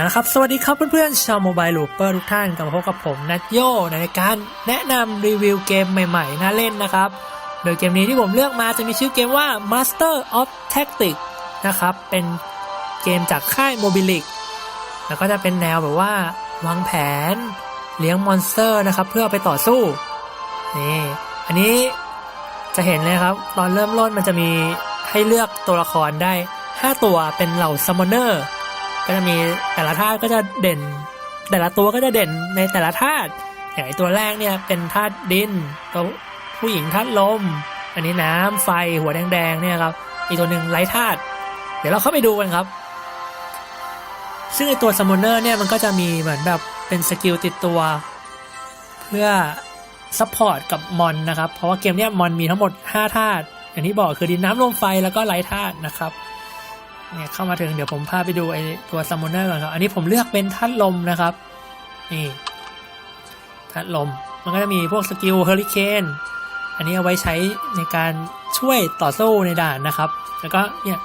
นะครับสวัสดีครับเพื่อนๆชาวโมบายลูเปอร์ทุกท่านกลับมาพบกับผมนัทโยในการแนะนำรีวิวเกมใหม่ๆน่าเล่นนะครับ โดยเกมนี้ที่ผมเลือกมาจะมีชื่อเกมว่า Master of Tactics นะครับ เป็นเกมจากค่าย Mobilic แล้วก็จะเป็นแนวแบบว่าวางแผนเลี้ยงมอนสเตอร์นะครับ เพื่อไปต่อสู้นี่อันนี้จะเห็นเลยครับ ตอนเริ่มต้นมันจะมีให้เลือกตัวละครได้ 5 ตัวเป็นเหล่าซัมมอนเนอร์ ก็จะมีแต่ละธาตุก็จะเด่น แต่ละตัวก็จะเด่นในแต่ละธาตุอย่างไอตัวแรกเนี่ยเป็นธาตุดินตัวผู้หญิงธาตุลม อันนี้น้ำไฟหัวแดงๆเนี่ยครับอีกตัวหนึ่งไร้ธาตุเดี๋ยวเราเข้าไปดูกันครับ ซึ่งไอตัวซัมมอนเนอร์เนี่ยมันก็จะมีเหมือนแบบเป็นสกิลติดตัว เพื่อซัพพอร์ตกับมอนนะครับ เพราะว่าเกมเนี้ยมอนมีทั้งหมด 5 ธาตุอย่างที่บอกคือดินน้ำลมไฟแล้วก็ไร้ธาตุนะครับ เนี่ยเข้ามาถึงเดี๋ยวผมพาไปดูไอตัวซัมมอนเนอร์ก่อนครับ อันนี้ผมเลือกเป็นธาตุลมนะครับ นี่ธาตุลม มันก็จะมีพวกสกิลเฮอริเคนอันนี้เอาไว้ใช้ในการช่วยต่อสู้ในด่านนะครับ แล้วก็เนี่ย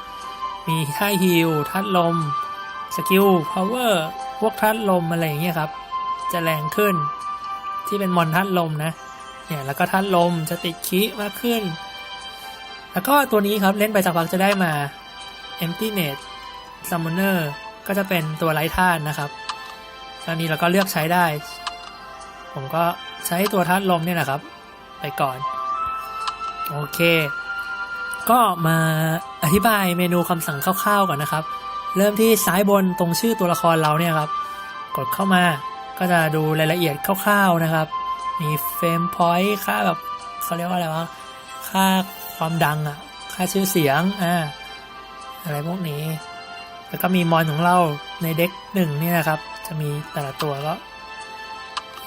มีท่าฮิลธาตุลม สกิลพาวเวอร์พวกธาตุลมอะไรอย่างเงี้ยครับ จะแรงขึ้นที่เป็นมอนธาตุลมนะ เนี่ยแล้วก็ธาตุลมจะติดคิมากขึ้น แล้วก็ตัวนี้ครับเล่นไปสักพักจะได้มา Emptiness Summoner ก็จะเป็นตัวไร้ธาตุนะครับตอนนี้เราก็เลือกใช้ได้ ผมก็ใช้ตัวธาตุลมเนี่ยนะครับ ไปก่อน โอเค ก็มาอธิบายเมนูคำสั่งคร่าวๆก่อนนะครับ เริ่มที่ซ้ายบนตรงชื่อตัวละครเราเนี่ยครับ กดเข้ามาก็จะดูรายละเอียดคร่าวๆนะครับ มีเฟรมพอยต์ค่าแบบเขาเรียกว่าอะไรวะ ค่าความดังอะค่าชื่อเสียง อ่า อะไรพวกนี้ แล้วก็มีมอนของเราในเด็กหนึ่งนี่นะครับ จะมีแต่ละตัวก็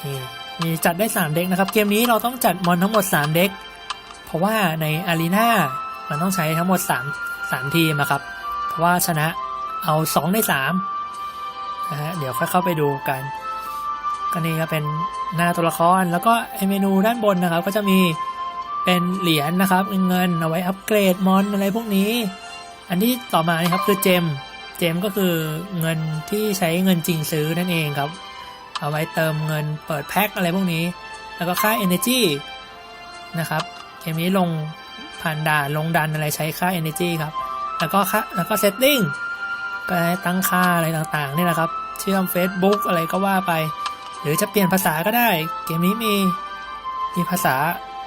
นี่มีจัดได้ 3 เด็กนะครับ เกมนี้เราต้องจัดมอนทั้งหมด 3 เด็ก เพราะว่าในอารีนามันต้องใช้ทั้งหมด 3 3 ทีมครับ เพราะว่าชนะเอา 2 ใน3นะฮะ เดี๋ยวค่อยเข้าไปดูกัน ก็นี่ก็เป็นหน้าตัวละคร แล้วก็ไอเมนูด้านบนนะครับ ก็จะมีเป็นเหรียญนะครับ เงินเอาไว้อัปเกรดมอนอะไรพวกนี้ อันที่ต่อมานี่ครับคือเจมเจมก็คือเงินที่ใช้เงินจริงซื้อนั่นเองครับ เอาไว้เติมเงินเปิดแพ็คอะไรพวกนี้ แล้วก็ค่า Energy นะครับเกมนี้ลงผ่านด่านลงดันอะไรใช้ค่า Energy ครับ แล้วก็ค่าแล้วก็ Setting ก็ให้ตั้งค่าอะไรต่างๆนี่แหละครับ เชื่อม Facebook อะไรก็ว่าไป หรือจะเปลี่ยนภาษาก็ได้ เกมนี้มีมีภาษา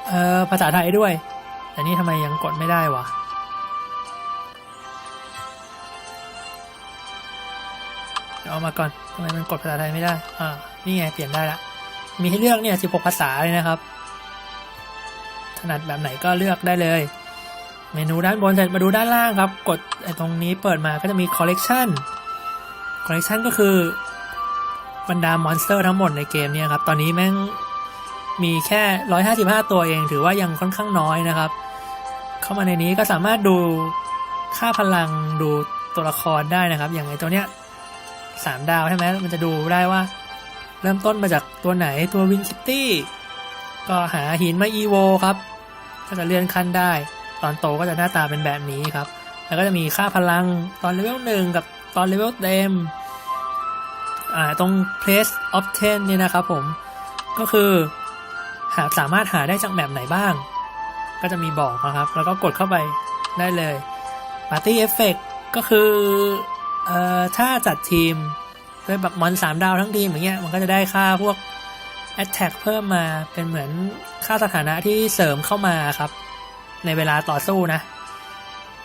เอ่อภาษาไทยด้วย แต่นี่ทำไมยังกดไม่ได้วะ เอามาก่อนทำไมมันกดภาษาไทยไม่ได้ อ่า นี่ไงเปลี่ยนได้ละ มีให้เลือกเนี่ย 16 ภาษาเลยนะครับ ถนัดแบบไหนก็เลือกได้เลย เมนูด้านบนเสร็จมาดูด้านล่างครับ กดไอ้ตรงนี้เปิดมาก็จะมี collection collection ก็คือบรรดามอนสเตอร์ทั้งหมดในเกมเนี่ยครับ ตอนนี้แม่งมีแค่ 155 ตัวเอง ถือว่ายังค่อนข้างน้อยนะครับ เข้ามาในนี้ก็สามารถดูค่าพลังดูตัวละครได้นะครับ อย่างไอตัวเนี้ย สามดาวใช่ไหมมันจะดูได้ว่า เริ่มต้นมาจากตัวไหนตัววินคิตตี้ก็หาหินมาอีโวครับ ก็จะเลื่อนขั้นได้ ตอนโตก็จะหน้าตาเป็นแบบนี้ครับ แล้วก็จะมีค่าพลังตอนเลเวลหนึ่งกับตอนเลเวลเต็มอ่าตรง place of 10เนี่ยนะครับผม ก็คือหาสามารถหาได้จากแบบไหนบ้าง ก็จะมีบอกนะครับ แล้วก็กดเข้าไปได้เลย Party Effect ก็คือ เอ่อถ้าจัดทีมด้วยแบบมอนสามดาวทั้งทีมอย่างเงี้ยมันก็จะได้ค่าพวก Attack เพิ่มมาเป็นเหมือนค่าสถานะที่เสริมเข้ามาครับ ในเวลาต่อสู้นะ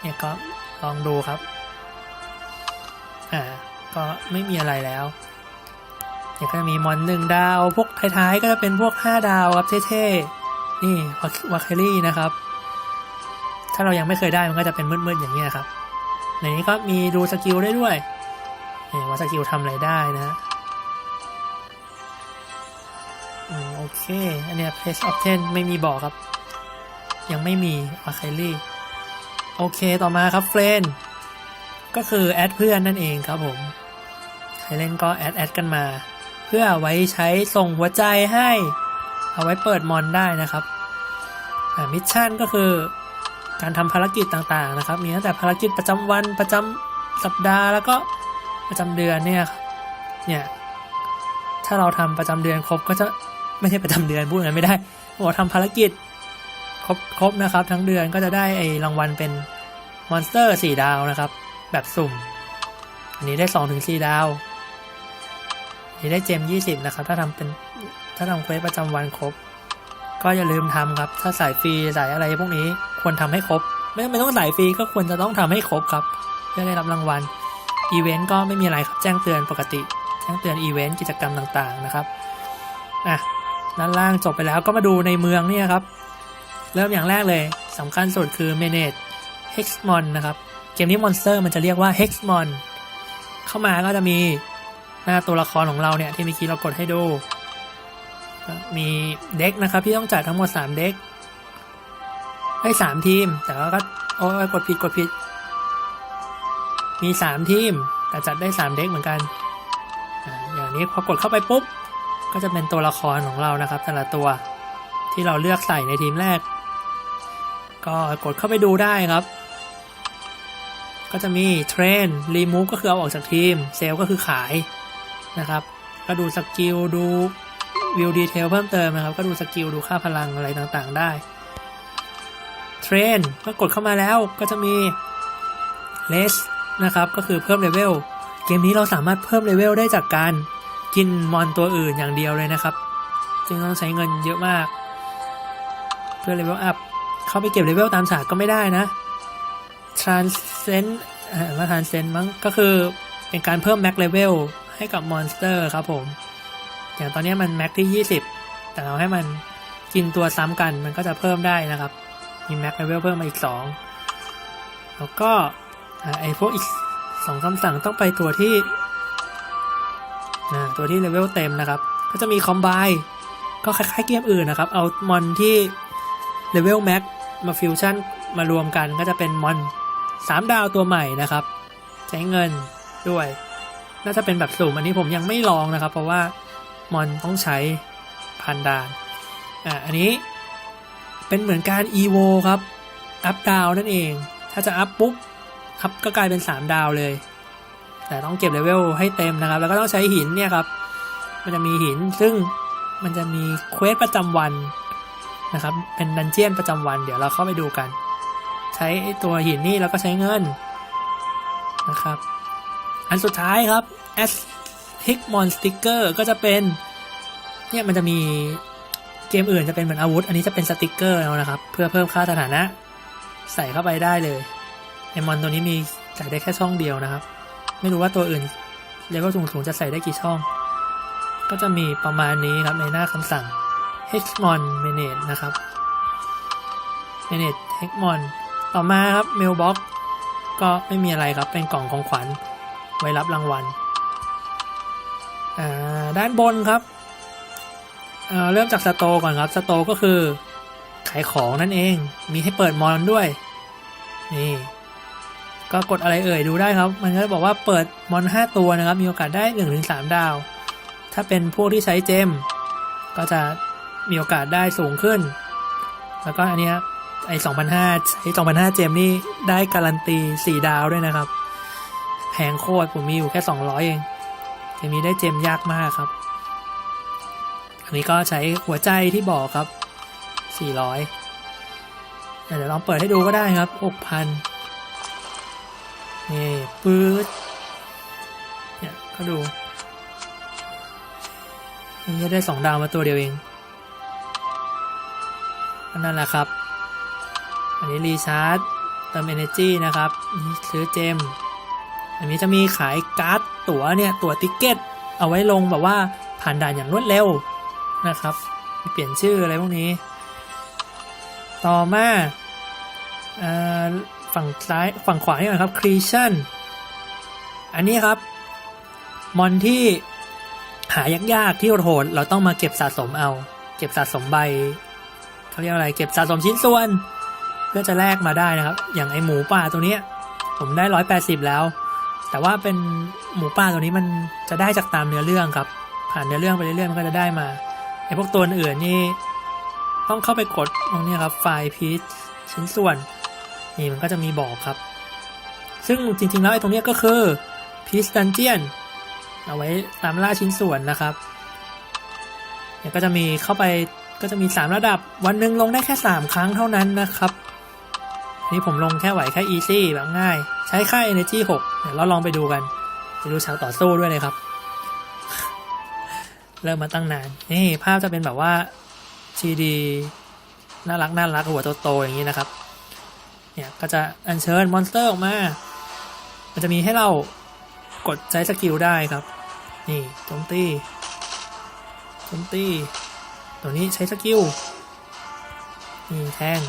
เนี่ยก็ลองดูครับ อ่า ก็ไม่มีอะไรแล้วเนี่ยก็จะมีมอนหนึ่งดาว พวกท้ายๆก็จะเป็นพวกห้าดาวครับเท่ๆ นี่วาเคลี่นะครับ ถ้าเรายังไม่เคยได้มันก็จะเป็นมืดๆอย่างเงี้ยครับ ในนี้ก็มีดูสกิลได้ด้วยเนี่ยว่าสกิลทำอะไรได้นะอืมโอเค อันเนี้ย place of ten ไม่มีบอกครับ ยังไม่มีอาคาลี่โอเคต่อมาครับเฟรนก็คือแอดเพื่อนนั่นเองครับผม ใครเล่นก็แอดแอดกันมา เพื่อไว้ใช้ส่งหัวใจให้ เอาไว้เปิดมอนได้นะครับมิชชั่นก็คือ การทำภารกิจต่างๆนะครับ มีตั้งแต่ภารกิจประจำวันประจำสัปดาห์ แล้วก็ประจำเดือนเนี่ยครับเนี่ยถ้าเราทำประจำเดือนครบก็จะไม่ใช่ประจำเดือนพูดงนั้นไม่ได้บอกว่าทำภารกิจครบครบนะครับ ทั้งเดือนก็จะได้ไอ้รางวัลเป็นมอนสเตอร์สี่ดาวนะครับ แบบสุ่ม อันนี้ได้สองถึงสี่ดาวอันนี้ได้เจมยี่สิบนะครับ ถ้าทำเป็นถ้าทำเควสประจำวันครบ ก็อย่าลืมทำครับ ถ้าสายฟรีสายอะไรพวกนี้ ควรทำให้ครบ ไม่ไม่ต้องสายฟรีก็ควรจะต้องทำให้ครบครับเพื่อได้รับรางวัลอีเวนต์ก็ไม่มีอะไรครับแจ้งเตือนปกติ แจ้งเตือนอีเวนต์กิจกรรมต่างๆนะครับอะด้านล่างจบไปแล้วก็มาดูในเมืองเนี่ยครับ เริ่มอย่างแรกเลยสำคัญสุดคือ manage hexmon นะครับ เกมนี้มอนสเตอร์มันจะเรียกว่า hexmon เข้ามาก็จะมีหน้าตัวละครของเราเนี่ยที่เมื่อกี้เรากดให้ดู มีเด็กนะครับที่ต้องจัดทั้งหมด 3 เด็ก ให้สามทีม แต่ว่าก็โอ้ยกดผิดกดผิด มี3ทีม แต่จัดได้3เด็กเหมือนกันอ่าอย่างนี้พอกดเข้าไปปุ๊บ ก็จะเป็นตัวละครของเรานะครับ แต่ละตัวที่เราเลือกใส่ในทีมแรก ก็กดเข้าไปดูได้ครับ ก็จะมีเทรนรีมูฟก็คือเอาออกจากทีมเซลก็คือขายนะครับ ก็ดูสกิลดูวิวดีเทลเพิ่มเติมนะครับ ก็ดูสกิลดูค่าพลังอะไรต่างๆ ได้ เทรนก็กดเข้ามาแล้วก็จะมีเลสนะครับ ก็คือเพิ่มเลเวล เกมนี้เราสามารถเพิ่มเลเวลได้จากการกินมอนตัวอื่นอย่างเดียวเลยนะครับ จึงต้องใช้เงินเยอะมาก เพื่อเลเวลอัพ เข้าไปเก็บเลเวลตามฉากก็ไม่ได้นะ transcend อ่ามา transcend มั้ง ก็คือเป็นการเพิ่ม max level ให้กับมอนสเตอร์ครับผม อย่างตอนนี้มัน max ที่ 20 แต่เราให้มันกินตัวซ้ำกันมันก็จะเพิ่มได้นะครับ มี max level เพิ่มมาอีก 2 แล้วก็ไอพวกอีกสองคำสั่งต้องไปตัวที่ตัวที่เลเวลเต็มนะครับ ก็จะมีคอมไบก็คล้ายๆเกมอื่นนะครับ เอามอนที่เลเวลแม็กมาฟิวชั่นมารวมกันก็จะเป็นมอนสามดาวตัวใหม่นะครับ ใช้เงินด้วย น่าจะเป็นแบบสุ่มอันนี้ผมยังไม่ลองนะครับ เพราะว่ามอนต้องใช้พันดานอ่าอันนี้ เป็นเหมือนการ EVO ครับ อัพดาวนั่นเอง ถ้าจะอัพปุ๊บ อัพก็กลายเป็น 3 ดาวเลย แต่ต้องเก็บเลเวลให้เต็มนะครับ แล้วก็ต้องใช้หินเนี่ยครับ มันจะมีหินซึ่งมันจะมีเควสประจำวันนะครับ เป็นดันเจียนประจำวัน เดี๋ยวเราเข้าไปดูกัน ใช้ตัวหินนี่แล้วก็ใช้เงินนะครับ อันสุดท้ายครับ as h i c m o n Sticker ก็จะเป็น เนี่ยมันจะมี เกมอื่นจะเป็นเหมือนอาวุธ อันนี้จะเป็นสติกเกอร์แล้วนะครับ เพื่อเพิ่มค่าสถานะ ใส่เข้าไปได้เลยไอมอนตัวนี้มีใส่ได้แค่ช่องเดียวนะครับ ไม่รู้ว่าตัวอื่นเลเวลสูงๆจะใส่ได้กี่ช่อง ก็จะมีประมาณนี้ครับในหน้าคำสั่ง Hexmon Manage นะครับ Manage Hexmon ต่อมาครับ Mailbox ก็ไม่มีอะไรครับเป็นกล่องของขวัญไว้รับรางวัลด้านบนครับ เริ่มจากสโตร์ก่อนครับสโตร์ก็คือ ขายของนั่นเอง มีให้เปิดมอนด้วย นี่ ก็กดอะไรเอ่ยดูได้ครับ มันก็บอกว่าเปิดมอน5ตัวนะครับ มีโอกาสได้ 1-3 ดาว ถ้าเป็นพวกที่ใช้เจม ก็จะมีโอกาสได้สูงขึ้น แล้วก็อันเนี้ยไอ้2,500ใช้2,500 เจมนี่ได้การันตี 4 ดาวด้วยนะครับ แพงโคตรผมมีอยู่แค่ 200 เองเกมนี้ได้เจมยากมากครับ อันนี้ก็ใช้หัวใจที่บอกครับ 400 เดี๋ยวลองเปิดให้ดูก็ได้ครับ 6,000 นี่ปื๊ดเนี่ยก็ดูนี่ได้สองดาวมาตัวเดียวเองก็นั่นแหละครับ อันนี้รีชาร์จเติม energy นะครับนี่ซื้อเจม อันนี้จะมีขายการ์ดตั๋วเนี่ย ตั๋วติกเก็ตเอาไว้ลงแบบว่าผ่านด่านอย่างรวดเร็ว นะครับเปลี่ยนชื่ออะไรพวกนี้ ต่อมาฝั่งซ้ายฝั่งขวานี่ก่อนครับ creation อันนี้ครับ มอนที่หายากๆที่โหดๆเราต้องมาเก็บสะสมเอา เก็บสะสมใบเขาเรียกอะไร เก็บสะสมชิ้นส่วน เพื่อจะแลกมาได้นะครับ อย่างไอหมูป่าตัวเนี้ยผมได้ร้อยแปดสิบแล้ว แต่ว่าเป็นหมูป่าตัวนี้มันจะได้จากตามเนื้อเรื่องครับ ผ่านเนื้อเรื่องไปเรื่อยๆมันก็จะได้มา ไอพวกตัวอื่นนี่ ต้องเข้าไปกดตรงนี้ครับไฟล์พีชชิ้นส่วน นี่มันก็จะมีบอกครับ ซึ่งจริงๆแล้วไอตรงนี้ก็คือ Peace Dungeon เอาไว้ตามล่าชิ้นส่วนนะครับเนี่ยก็จะมีเข้าไปก็จะมี 3 ระดับวันหนึ่งลงได้แค่ 3 ครั้งเท่านั้นนะครับ นี่ผมลงแค่ไหวแค่ easy แบบง่าย ใช้ค่า energy 6เดี๋ยวเราลองไปดูกัน ไปดูฉากต่อสู้ด้วยเลยครับ เริ่มมาตั้งนาน นี่ภาพจะเป็นแบบว่า 3D น่ารักน่ารักหัวโตๆอย่างนี้นะครับ เนี่ยก็จะอัญเชิญมอนสเตอร์ออกมา มันจะมีให้เรากดใช้สกิลได้ครับ นี่โจมตีโจมตีตัวนี้ใช้สกิลนี่แทง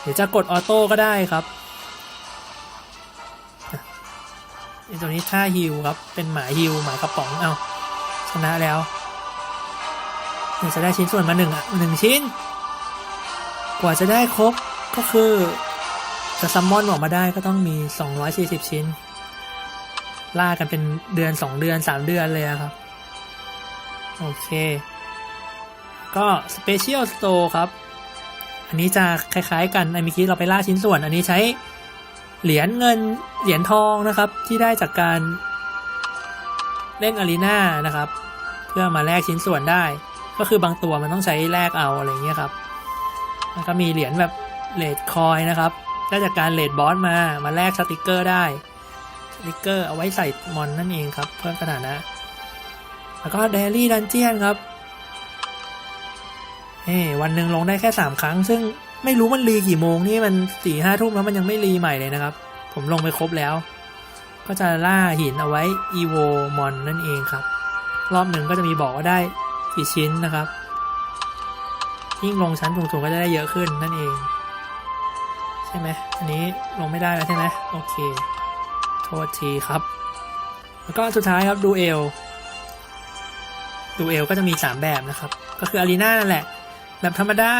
หรือจะกดออโต้ก็ได้ครับไอตัวนี้ท่าฮิวครับ เป็นหมาฮิวหมากระป๋องเอาช นะแล้วนี่จะได้ชิ้นส่วนมาหนึ่งอะหนึ่งชิ้น กว่าจะได้ครบก็คือจะซัมมอนออกมาได้ก็ต้องมี 240 ชิ้น ล่ากันเป็นเดือน 2 เดือน 3 เดือนเลยครับ โอเค ก็ Special Store ครับ อันนี้จะคล้ายๆกันไอ้เมื่อกี้เราไปล่าชิ้นส่วน อันนี้ใช้เหรียญเงินเหรียญทองนะครับ ที่ได้จากการเล่นอารีนานะครับ พื่อมาแลกชิ้นส่วนได้ ก็คือบางตัวมันต้องใช้แลกเอาอะไรเงี้ยครับแล้วก็มีเหรียญแบบเลดคอยนะครับได้จากการเลดบอสมามาแลกสติกเกอร์ได้สติกเกอร์เอาไว้ใส่มอนนั่นเองครับเพิ่มสถานะ แล้วก็เดลี่ดันเจียนครับเฮ้วันหนึ่งลงได้แค่ 3 ครั้ง ซึ่งไม่รู้มันรีกี่โมงนี่มันสี่ห้าทุ่มแล้วมันยังไม่รีใหม่เลยนะครับ ผมลงไปครบแล้ว ก็จะล่าหินเอาไว้อีโวมอนนั่นเองครับ รอบหนึ่งก็จะมีบอกว่าได้กี่ชิ้นนะครับ ยิ่งลงชั้นสูงๆก็จะได้เยอะขึ้นนั่นเอง ใช่ไหมอันนี้ลงไม่ได้แล้วใช่ไหมโอเค โทษทีครับ แล้วก็สุดท้ายครับดูเอลดูเอลก็จะมี 3 แบบนะครับ ก็คืออารีนานั่นแหละ แบบธรรมดา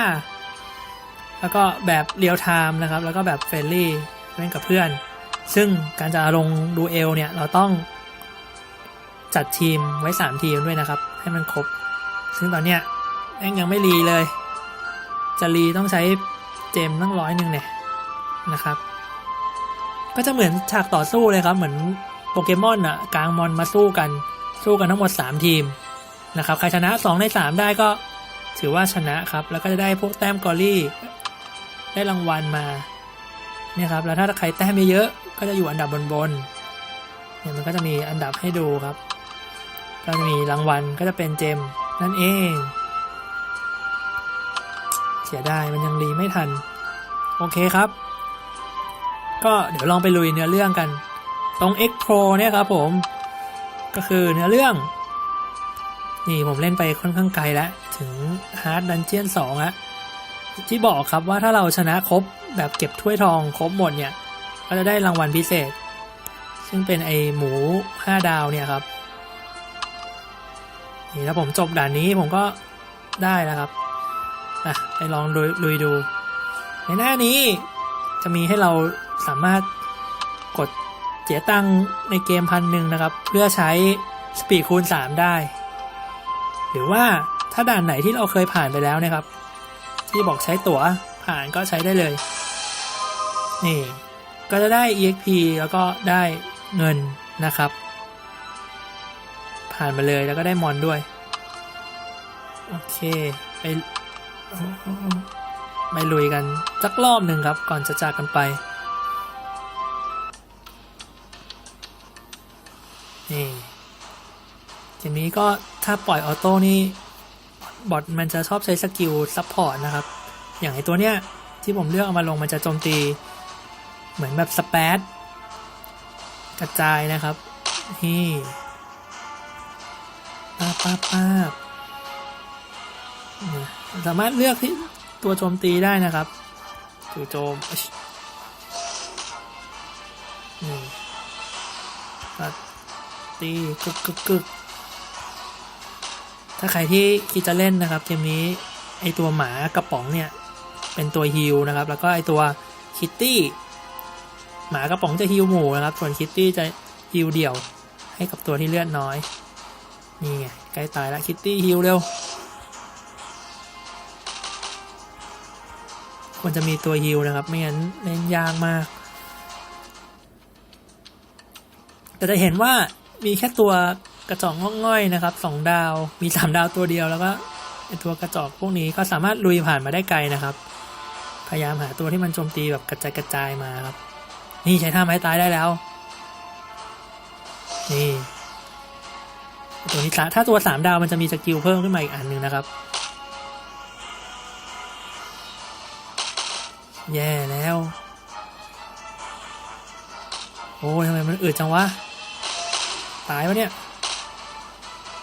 แล้วก็แบบเรียลไทม์นะครับ แล้วก็แบบเฟรนลี่เล่นกับเพื่อน ซึ่งการจะลงดูเอลเนี่ยเราต้อง จัดทีมไว้ 3 ทีมด้วยนะครับ ให้มันครบ ซึ่งตอนเนี้ยแม่งยังไม่รีเลย จะรีต้องใช้เจมตั้งร้อยหนึ่งเนี่ยนะครับ ก็จะเหมือนฉากต่อสู้เลยครับ เหมือนโปเกมอนอะกลางมอนมาสู้กัน สู้กันทั้งหมด 3 ทีมนะครับใครชนะ 2 ใน 3 ได้ก็ถือว่าชนะครับ แล้วก็จะได้พวกแต้มกอรี่ ได้รางวัลมาเนี่ยครับแล้วถ้าใครแต้มเยอะก็จะอยู่อันดับบนๆเนี่ยมันก็จะมีอันดับให้ดูครับ ก็จะมีรางวัลก็จะเป็นเจมนั่นเอง เสียดายมันยังรีไม่ทัน โอเคครับ ก็เดี๋ยวลองไปลุยเนื้อเรื่องกัน ตรง X Pro เนี่ยครับผม ก็คือเนื้อเรื่อง นี่ผมเล่นไปค่อนข้างไกลแล้ว ถึง Hard Dungeon 2อะที่บอกครับว่าถ้าเราชนะครบแบบเก็บถ้วยทองครบหมดเนี่ย ก็จะได้รางวัลพิเศษ ซึ่งเป็นไอหมู 5 ดาวเนี่ยครับ นี่แล้วผมจบด่านนี้ผมก็ได้แล้วครับอะไปลองลุยลยดู ในหน้านี้จะมีให้เราสามารถกดเสียตังในเกมพันหนึ่งนะครับ เพื่อใช้สปีดคูณ 3 ได้ หรือว่าถ้าด่านไหนที่เราเคยผ่านไปแล้วนะครับ ที่บอกใช้ตั๋วผ่านก็ใช้ได้เลย นี่ ก็จะได้ EXP แล้วก็ได้เงินนะครับ ผ่านมาเลยแล้วก็ได้มอนด้วย โอเคไปไปลุยกันสักรอบหนึ่งครับ ก่อนจะจากกันไป นี่ทีนี้ก็ถ้าปล่อยออโต้นี่บอทมันจะชอบใช้สกิลซัพพอร์ตนะครับ อย่างไอตัวเนี้ยที่ผมเลือกเอามาลงมันจะโจมตี เหมือนแบบสเปซกระจายนะครับนี่ ป้าป้าป้าสามารถเลือกที่ตัวโจมตีได้นะครับจู่โจมนี่ตีกึกกึกกึกถ้าใครที่คิดจะเล่นนะครับเกมนี้ไอตัวหมากระป๋องเนี่ยเป็นตัวฮิลนะครับ แล้วก็ไอตัวคิตตี้หมากระป๋องจะฮิลหมู่นะครับ ส่วนคิตตี้จะฮิลเดี่ยวให้กับตัวที่เลือดน้อย นี่ไงใกล้ตายแล้วคิตตี้ฮิลเร็วควรจะมีตัวฮิลนะครับ ไม่งั้นเล่นยากมาก แต่จะเห็นว่ามีแค่ตัวกระจอกงอกง่อยนะครับสองดาวมีสามดาวตัวเดียวแล้วก็ไอตัวกระจอกพวกนี้ก็สามารถลุยผ่านมาได้ไกลนะครับ พยายามหาตัวที่มันโจมตีแบบกระจายกระจายมาครับ นี่ใช้ท่าไม้ตายได้แล้ว นี่ ตัวนี้ถ้าตัวสามดาวมันจะมีสกิลเพิ่มขึ้นมาอีกอันหนึ่งนะครับ แย่แล้ว โอ้ยทำไมมันอืดจังวะ ตายวะเนี่ย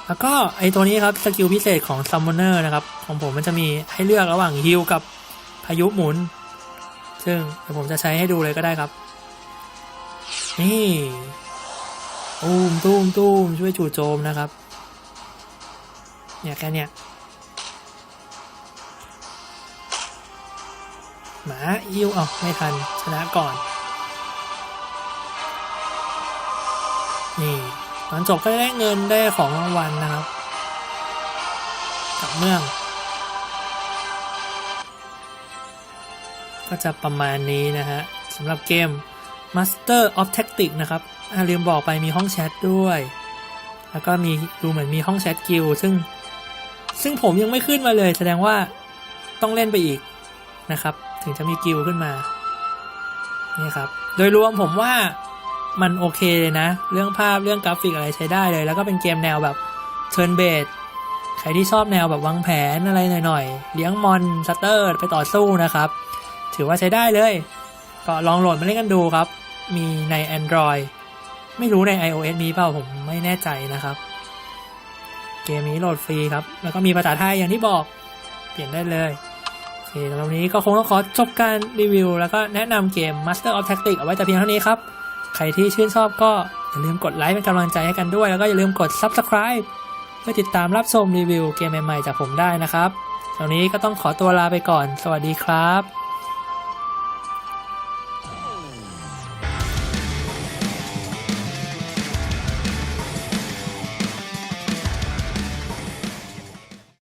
แล้วก็ไอตัวนี้ครับสกิลพิเศษของ Summoner นะครับ ของผมมันจะมีให้เลือกระหว่างฮิลกับพายุหมุน ซึ่งเดี๋ยวผมจะใช้ให้ดูเลยก็ได้ครับ นี่ ตูมตูมตูมช่วยจู่โจมนะครับ เนี่ยแค่เนี้ยหมาอิวอ๋อไม่ทัน ชนะก่อน นี่ตอนจบก็ได้เงินได้ของรางวัลนะครับ กับเมือง ก็จะประมาณนี้นะฮะสำหรับเกม Master of Tactics นะครับ ลืมบอกไปมีห้องแชทด้วย แล้วก็มีดูเหมือนมีห้องแชทกิลซึ่ง ซึ่งผมยังไม่ขึ้นมาเลย แสดงว่าต้องเล่นไปอีกนะครับ ถึงจะมีกิลขึ้นมานี่ครับ โดยรวมผมว่ามันโอเคเลยนะ เรื่องภาพเรื่องกราฟิกอะไรใช้ได้เลย แล้วก็เป็นเกมแนวแบบ Turn Based ใครที่ชอบแนวแบบวางแผนอะไรหน่อยๆ เลี้ยงมอนสเตอร์ไปต่อสู้นะครับ ถือว่าใช้ได้เลย ก็ลองโหลดมาเล่นกันดูครับ มีใน Android ไม่รู้ใน iOS มีเปล่าผมไม่แน่ใจนะครับ เกมนี้โหลดฟรีครับ แล้วก็มีภาษาไทยอย่างที่บอก เปลี่ยนได้เลยโอเคสำหรับนนี้ก็คงต้องขอจบการรีวิว แล้วก็แนะนำเกม Master of Tactics เอาไว้แต่เพียงเท่านี้ครับ ใครที่ชื่นชอบก็อย่าลืมกดไลค์เป็นกำลังใจให้กันด้วย แล้วก็อย่าลืมกด Subscribe เพื่อติดตามรับชมรีวิวเกมใหม่ๆจากผมได้นะครับตอนนี้ก็ต้องขอตัวลาไปก่อน สวัสดีครับ